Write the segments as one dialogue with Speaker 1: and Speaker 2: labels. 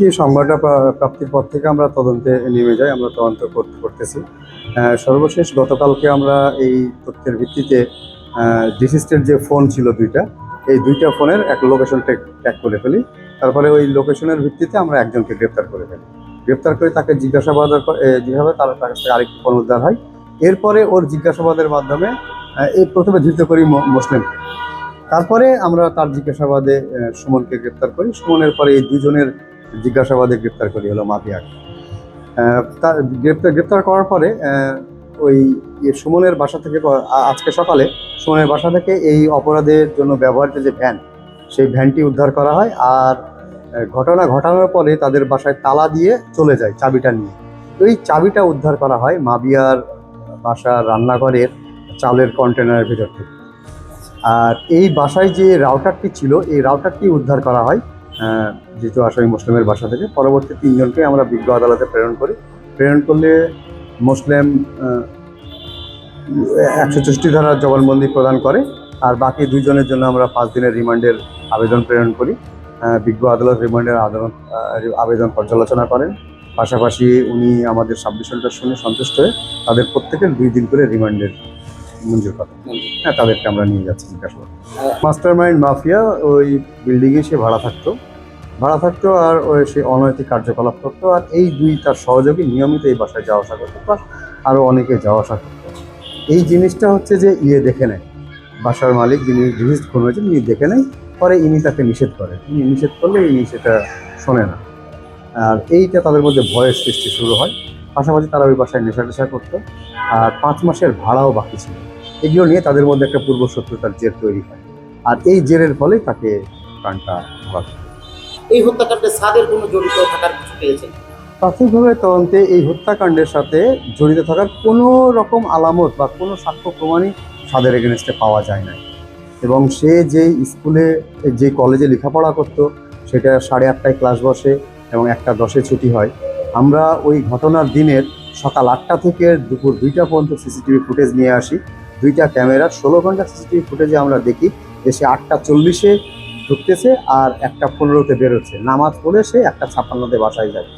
Speaker 1: যে সংবাদটা প্রাপ্তির পর থেকে আমরা তদন্তে নেমে যাই, আমরা তদন্ত করতে করতেছি। সর্বশেষ গতকালকে আমরা এই তথ্যের ভিত্তিতে ডিসিস্টের যে ফোন ছিল দুইটা, এই দুইটা ফোনের এক লোকেশন ট্যাগ করে ফেলি। তারপরে ওই লোকেশনের ভিত্তিতে আমরা একজনকে গ্রেপ্তার করে ফেলি। গ্রেপ্তার করে তাকে জিজ্ঞাসাবাদ তার তার কাছ থেকে আরেকটি ফোন উদ্ধার হয়। এরপরে ওর জিজ্ঞাসাবাদের মাধ্যমে এই প্রথমে ধৃত করি মুসলিম। তারপরে আমরা তার জিজ্ঞাসাবাদে সুমনকে গ্রেপ্তার করি। সুমনের পরে এই দুজনের জিজ্ঞাসাবাদে গ্রেপ্তার করি, হলো মাফিয়াকে তার গ্রেপ্তার গ্রেপ্তার করার পরে ওই ইয়ে সুমনের বাসা থেকে আজকে সকালে সুমনের বাসা থেকে এই অপরাধের জন্য ব্যবহৃত যে ভ্যান, সেই ভ্যানটি উদ্ধার করা হয় আর ঘটনা ঘটানোর পরে তাদের বাসায় তালা দিয়ে চলে যায় চাবিটা নিয়ে। ওই চাবিটা উদ্ধার করা হয় মাবিয়ার বাসার রান্নাঘরের চালের কন্টেনারের ভিতর থেকে। আর এই বাসায় যে রাউটারটি ছিল, এই রাউটারটি উদ্ধার করা হয় যেহেতু আসামি মুসলিমের বাসা থেকে। পরবর্তী তিনজনকে আমরা বিজ্ঞ আদালতে প্রেরণ করি। প্রেরণ করলে মুসলিম একশো চৌষট্টি ধারার জবানবন্দি প্রদান করে, আর বাকি দুজনের জন্য আমরা পাঁচ দিনের রিমান্ডের আবেদন প্রেরণ করি। বিজ্ঞ আদালত রিমান্ডের আদালত আবেদন পর্যালোচনা করেন। পাশাপাশি উনি আমাদের সাবমিশনটা শুনে সন্তুষ্ট হয়ে তাদের প্রত্যেকের দুই দিন করে রিমান্ডের মঞ্জুর করেন। হ্যাঁ তাদেরকে আমরা নিয়ে যাচ্ছি জিজ্ঞাসাবাদ মাস্টার মাইন্ড মাফিয়া ওই বিল্ডিংয়ে সে ভাড়া থাকতো। ভাড়া থাকতো আর ওই সে অনৈতিক কার্যকলাপ করতো আর এই দুই তার সহযোগী নিয়মিত এই বাসায় যাওয়া আসা করতো, প্লাস আরও অনেকে যাওয়া আসা করতো। এই জিনিসটা হচ্ছে যে ইয়ে দেখে নেয়। বাসার মালিক যিনি রিভিজ খুন হয়েছেন, ইনি দেখে নেয়, পরে ইনি তাকে নিষেধ করেন ইনি নিষেধ করলে ইনি সেটা শোনে না। আর এইটা তাদের মধ্যে ভয়ের সৃষ্টি শুরু হয়। পাশাপাশি তারা ওই বাসায় নেশা টেশা করতো। আর পাঁচ মাসের ভাড়াও বাকি ছিল। এগুলো নিয়ে তাদের মধ্যে একটা পূর্ব শত্রুতার জের তৈরি হয়। আর এই জেরের ফলেই তাকে প্রাণটা হারাতে
Speaker 2: এই হত্যাকাণ্ডে সাদের কোনো জড়িত থাকার কিছু পেয়েছেন?
Speaker 1: প্রাথমিকভাবে তদন্তে এই হত্যাকাণ্ডের সাথে জড়িত থাকার কোনো রকম আলামত বা কোনো সাক্ষ্য প্রমাণই সাদের এগেনস্টে পাওয়া যায় না এবং সে যে স্কুলে যে কলেজে লেখাপড়া করতো সেটা সাড়ে আটটায় ক্লাস বসে। এবং একটা দশে ছুটি হয়। আমরা ওই ঘটনার দিনের সকাল আটটা থেকে দুপুর দুইটা পর্যন্ত সিসিটিভি ফুটেজ নিয়ে আসি। দুইটা ক্যামেরার ষোলো ঘণ্টা সিসিটিভি ফুটেজে আমরা দেখি যে সে আটটা চল্লিশে ঢুকতেছে আর একটা পনেরোতে বেরোচ্ছে। নামাজ পড়ে সে একটা ছাপ্পান্নতে বাসায় যায়।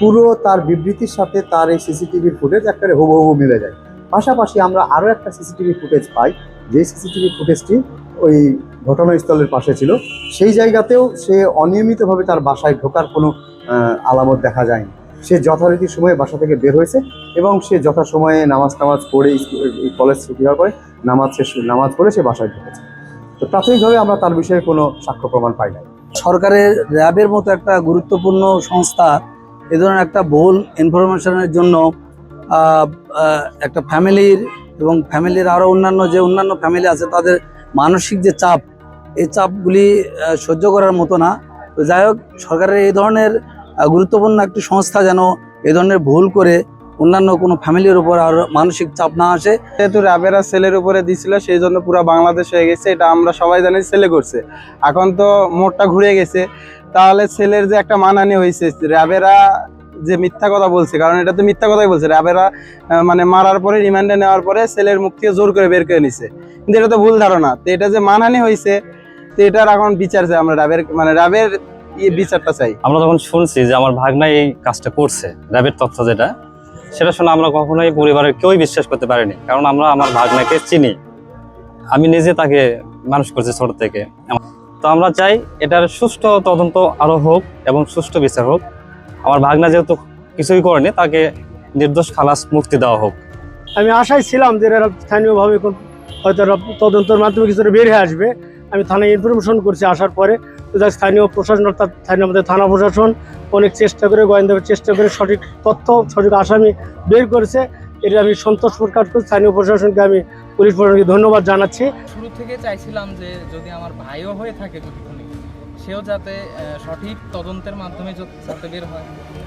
Speaker 1: পুরো তার বিবৃতির সাথে তার এই সিসিটিভির ফুটেজ একেবারে হুবহু মিলে যায়। পাশাপাশি আমরা আরও একটা সিসিটিভি ফুটেজ পাই। যে সিসিটিভি ফুটেজটি ওই ঘটনাস্থলের পাশে ছিল। সেই জায়গাতেও সে অনিয়মিতভাবে তার বাসায় ঢোকার কোনো আলামত দেখা যায়নি। সে যথারীতি সময়ে বাসা থেকে বের হয়েছে এবং সে যথাসময়ে নামাজ টামাজ পড়ে কলেজ ছুটি হওয়ার পরে নামাজ শেষ, নামাজ পড়ে সে বাসায় ঢুকেছে। তো প্রাথমিকভাবে আমরা তার বিষয়ে কোনো সাক্ষ্য প্রমাণ পাই না
Speaker 3: সরকারের র্যাবের মতো একটা গুরুত্বপূর্ণ সংস্থা, এ ধরনের একটা ভুল ইনফরমেশনের জন্য একটা ফ্যামিলির এবং ফ্যামিলির আরও অন্যান্য যে অন্যান্য ফ্যামিলি আছে, তাদের মানসিক যে চাপ এই চাপগুলি সহ্য করার মতো না। তো যাই হোক, সরকারের এই ধরনের গুরুত্বপূর্ণ একটি সংস্থা যেন এই ধরনের ভুল করে অন্যান্য কোনো ফ্যামিলির উপর আর মানসিক চাপ না আসে।
Speaker 4: যেহেতু র্যাবেরা সেলের উপরে দিছিল, সেই জন্য পুরো বাংলাদেশ হয়ে গেছে। এটা আমরা সবাই জানি সেলে করছে। এখন তো মোড়টা ঘুরে গেছে। তাহলে সেলের যে একটা মানানি হয়েছে র্যাবেরা যে মিথ্যা কথা বলছে, কারণ এটা তো মিথ্যা কথাই বলছে র্যাবেরা মানে মারার পরে, রিমান্ডে নেওয়ার পরে সেলের মুখ থেকে জোর করে বের করে নিছে। কিন্তু এটা তো ভুল ধারণা। তো এটা যে মানহানি হয়েছে তো এটার এখন বিচার চাই আমরা র্যাবের মানে র্যাবের ইয়ে বিচারটা চাই।
Speaker 5: আমরা যখন শুনছি যে আমার ভাগনা এই কাজটা করছে র্যাবের তথ্য যেটা সেটা শুনে আমরা কখনোই পরিবারের কেউই বিশ্বাস করতে পারিনি কারণ আমরা আমার ভাগনাকে চিনি। আমি নিজে তাকে মানুষ করছি ছোট থেকে। তো আমরা চাই এটার সুষ্ঠু তদন্ত আরও হোক এবং সুষ্ঠু বিচার হোক। আমার ভাগনা যেহেতু কিছুই করেনি তাকে নির্দোষ খালাস মুক্তি দেওয়া হোক।
Speaker 6: আমি আশায় ছিলাম যে এরা স্থানীয়ভাবে কোন হয়তো তদন্তের মাধ্যমে কিছুটা বের হয়ে আসবে। আমি থানায় ইনফরমেশন করছি, আসার পরে স্থানীয় প্রশাসন অর্থাৎ স্থানীয় আমাদের থানা প্রশাসন অনেক চেষ্টা করে গোয়েন্দা চেষ্টা করে সঠিক তথ্য, সঠিক আসামি বের করেছে। এটা আমি সন্তোষ প্রকাশ করছি, স্থানীয় প্রশাসনকে আমি পুলিশ প্রশাসনকে ধন্যবাদ জানাচ্ছি।
Speaker 7: শুরু থেকে চাইছিলাম যে যদি আমার ভাইও হয়ে থাকে যদি সেও যাতে সঠিক তদন্তের মাধ্যমে যত- বের হয়,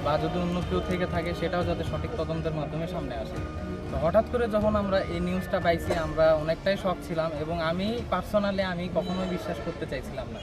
Speaker 7: বা যদি অন্য কেউ থেকে থাকে, সেটাও যাতে সঠিক তদন্তের মাধ্যমে সামনে আসে। হঠাৎ করে যখন আমরা এই নিউজটা পাইছি, আমরা অনেকটাই শখ ছিলাম এবং আমি পার্সোনালি আমি কখনোই বিশ্বাস করতে চাইছিলাম না।